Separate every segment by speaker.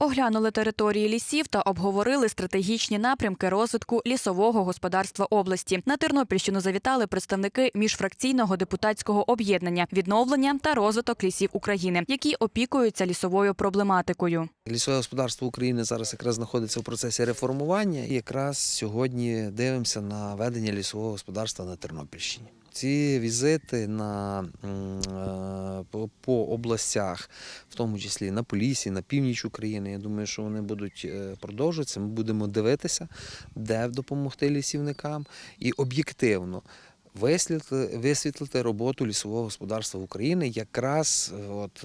Speaker 1: Оглянули території лісів та обговорили стратегічні напрямки розвитку лісового господарства області. На Тернопільщину завітали представники міжфракційного депутатського об'єднання відновлення та розвиток лісів України, які опікуються лісовою проблематикою.
Speaker 2: Лісове господарство України зараз якраз знаходиться в процесі реформування, і якраз сьогодні дивимося на ведення лісового господарства на Тернопільщині. Ці візити на, е, по, областях, в тому числі на Полісі, на північ України, я думаю, що вони будуть е, продовжуватися. Ми будемо дивитися, де допомогти лісівникам і об'єктивно висвітлити, висвітлити роботу лісового господарства України якраз е, от,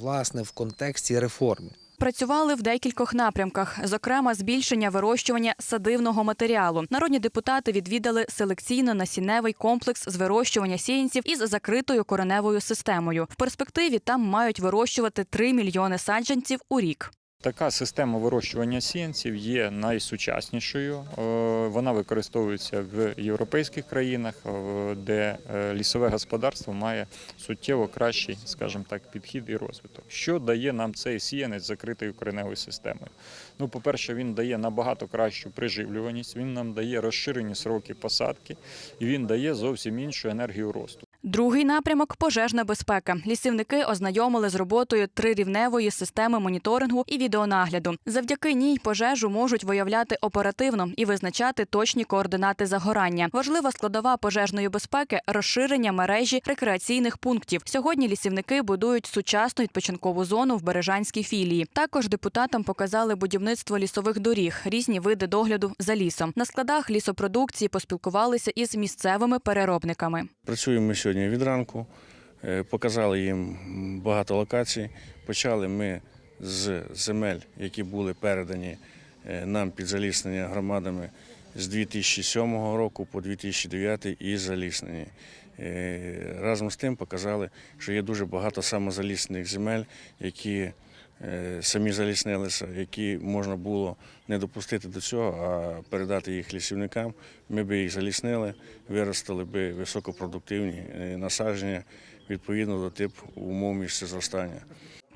Speaker 2: власне в контексті реформи.
Speaker 1: Працювали в декількох напрямках, зокрема, збільшення вирощування садивного матеріалу. Народні депутати відвідали селекційно-насінневий комплекс з вирощування сіянців із закритою кореневою системою. В перспективі там мають вирощувати 3 мільйони саджанців у рік.
Speaker 3: Така система вирощування сіянців є найсучаснішою. Е, Вона використовується в європейських країнах, е, де е, лісове господарство має суттєво кращий, скажімо так, підхід і розвиток. Що дає нам цей сіянець закритою кореневою системою? Ну, по-перше, він дає набагато кращу приживлюваність, він нам дає розширені сроки посадки, і він дає зовсім іншу енергію росту.
Speaker 1: Другий напрямок пожежна безпека. Лісівники ознайомили з роботою трирівневої системи моніторингу і відеонагляду. Завдяки ній пожежу можуть виявляти оперативно і визначати точні координати загорання. Важлива складова пожежної безпеки розширення мережі рекреаційних пунктів. Сьогодні лісівники будують сучасну відпочинкову зону в Бережанській філії. Також депутатам показали будівництво лісових доріг, різні види догляду за лісом. На складах лісопродукції поспілкувалися із місцевими переробниками.
Speaker 4: Працюємо сьогодні від ранку, е, показали їм багато локацій. Почали ми з земель, які були передані е, нам під заліснення громадами з 2007 року по 2009 і заліснені. Е, Разом з тим показали, що є дуже багато самозаліснених земель, які е, самі заліснилися, які можна було не допустити до цього, а передати їх лісівникам. Ми би їх заліснили, виростили би високопродуктивні насадження відповідно до типу умов місцезростання.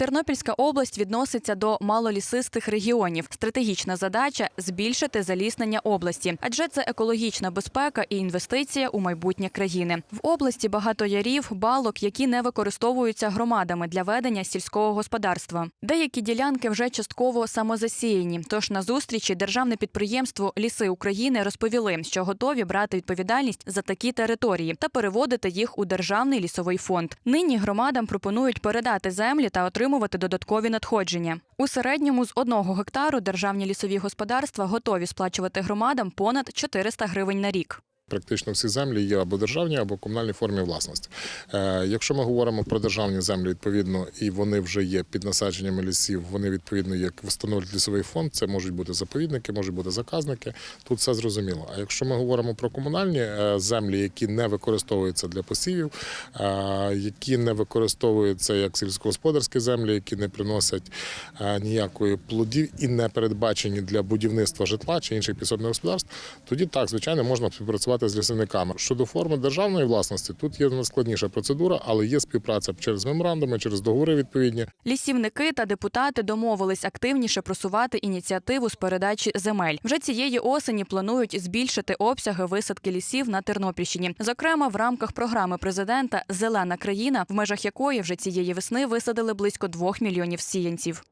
Speaker 1: Тернопільська область відноситься до малолісистих регіонів. Стратегічна задача збільшити заліснення області, адже це екологічна безпека і інвестиція у майбутнє країни. В області багато ярів, балок, які не використовуються громадами для ведення сільського господарства. Деякі ділянки вже частково самозасіяні. Тож на зустрічі державне підприємство Ліси України розповіли, що готові брати відповідальність за такі території та переводити їх у державний лісовий фонд. Нині громадам пропонують передати землі та отримувати додаткові надходження. У середньому з одного гектару державні лісові господарства готові сплачувати громадам понад 400 гривень на рік.
Speaker 5: Практично всі землі є або державні, або комунальній формі власності. Е, якщо ми говоримо про державні землі, відповідно, і вони вже є під насадженнями лісів, вони відповідно як встановлюють лісовий фонд. Це можуть бути заповідники, можуть бути заказники. Тут все зрозуміло. А якщо ми говоримо про комунальні е, землі, які не використовуються для посівів, е, які не використовуються як сільськогосподарські землі, які не приносять ніякої плодів і не передбачені для будівництва житла чи інших підсобних господарств, тоді так, звичайно, можна співпрацювати з лісівниками. Щодо форми державної власності, тут є складніша процедура, але є співпраця через меморандуми, через договори відповідні.
Speaker 1: Лісівники та депутати домовились активніше просувати ініціативу з передачі земель. Вже цієї осені планують збільшити обсяги висадки лісів на Тернопільщині, зокрема в рамках програми президента Зелена країна, в межах якої вже цієї весни висадили близько двох мільйонів сіянців.